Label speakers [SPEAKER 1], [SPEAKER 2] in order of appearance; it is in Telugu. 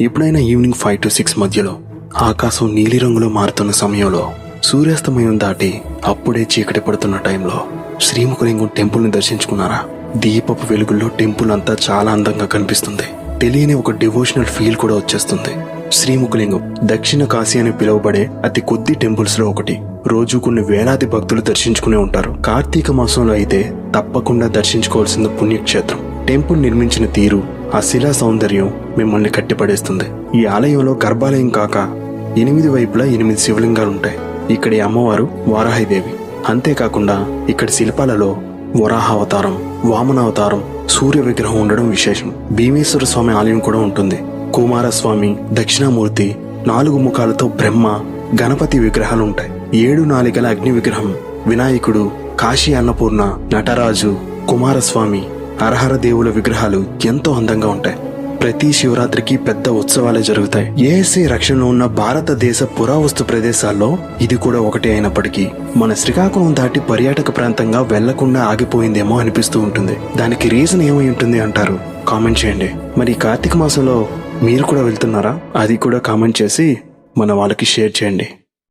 [SPEAKER 1] ఎప్పుడైనా ఈవినింగ్ ఫైవ్ టు సిక్స్ మధ్యలో ఆకాశం నీలిరంగులో మారుతున్న సమయంలో సూర్యాస్తమయం దాటి అప్పుడే చీకటి పడుతున్న టైంలో శ్రీముఖలింగం టెంపుల్ని దర్శించుకున్నారా? దీపపు వెలుగుల్లో టెంపుల్ అంతా చాలా అందంగా కనిపిస్తుంది. తెలియని ఒక డివోషనల్ ఫీల్ కూడా వచ్చేస్తుంది. శ్రీముఖలింగం దక్షిణ కాశీ అని పిలువబడే అతి కొద్ది టెంపుల్స్లో ఒకటి. రోజు కొన్ని వేలాది భక్తులు దర్శించుకునే ఉంటారు. కార్తీక మాసంలో అయితే తప్పకుండా దర్శించుకోవాల్సిన పుణ్యక్షేత్రం. టెంపుల్ నిర్మించిన తీరు ఆ శిలా సౌందర్యం మిమ్మల్ని కట్టిపడేస్తుంది. ఈ ఆలయంలో గర్భాలయం కాక ఎనిమిది వైపులా ఎనిమిది శివలింగాలు ఉంటాయి ఇక్కడి అమ్మవారు వారాహిదేవి. అంతేకాకుండా ఇక్కడ శిల్పాలలో వరాహావతారం వామనావతారం సూర్య విగ్రహం ఉండడం విశేషం. భీమేశ్వర స్వామి ఆలయం కూడా ఉంటుంది. కుమారస్వామి దక్షిణామూర్తి నాలుగు ముఖాలతో బ్రహ్మ గణపతి విగ్రహాలు ఉంటాయి ఏడు నాలుగల అగ్ని విగ్రహం వినాయకుడు కాశీ అన్నపూర్ణ నటరాజు కుమారస్వామి హరహర దేవుల విగ్రహాలు ఎంతో అందంగా ఉంటాయి. ప్రతి శివరాత్రికి పెద్ద ఉత్సవాలే జరుగుతాయి. ఏఎస్ఐ రక్షణలో ఉన్న భారతదేశ పురావస్తు ప్రదేశాల్లో ఇది కూడా ఒకటే అయినప్పటికీ మన శ్రీకాకుళం దాటి పర్యాటక ప్రాంతంగా వెళ్ళకుండా ఆగిపోయిందేమో అనిపిస్తూ ఉంటుంది. దానికి రీజన్ ఏమై ఉంటుంది అంటారు? కామెంట్ చేయండి. మరి ఈ కార్తీక మాసంలో మీరు కూడా వెళ్తున్నారా? అది కూడా కామెంట్ చేసి మన వాళ్ళకి షేర్ చేయండి.